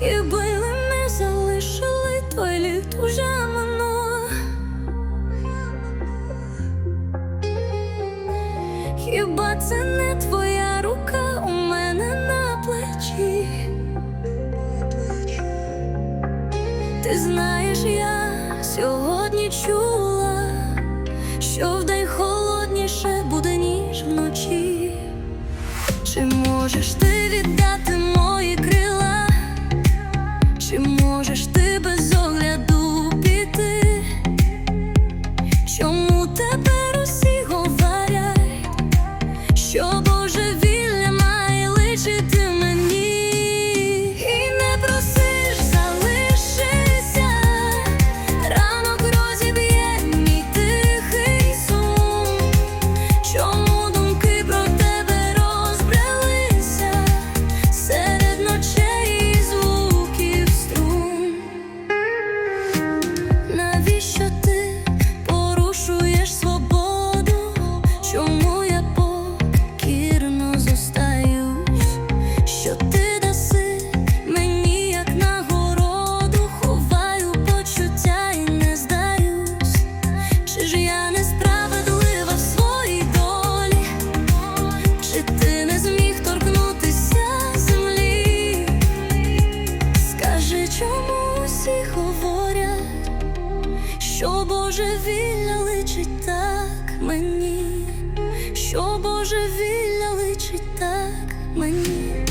Якби мене залишили, то й літ уже минуло. Хіба це не твоя рука у мене на плечі? Ти знаєш, я сьогодні чула, що вдень холодніше буде, ніж вночі. Чи можеш ти божевілля личить так мені, що божевілля личить так мені.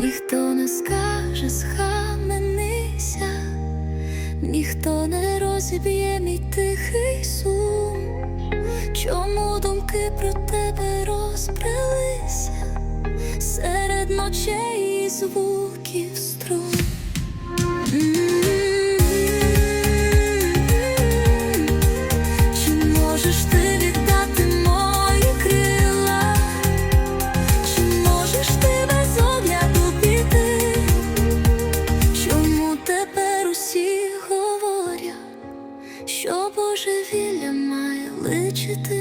Ніхто не скаже, схаменися, ніхто не розіб'є мій тихий сум. Чому думки про тебе розбрелися серед ночей і звуків струн? Що божевілля має личити